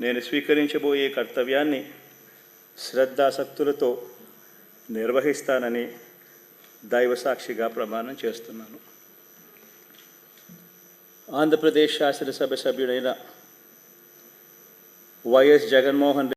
నేను స్వీకరించబోయే కర్తవ్యాన్ని శ్రద్ధాసక్తులతో నిర్వహిస్తానని దైవసాక్షిగా ప్రమాణం చేస్తున్నాను. ఆంధ్రప్రదేశ్ శాసనసభ సభ్యుడైన వైఎస్ జగన్మోహన్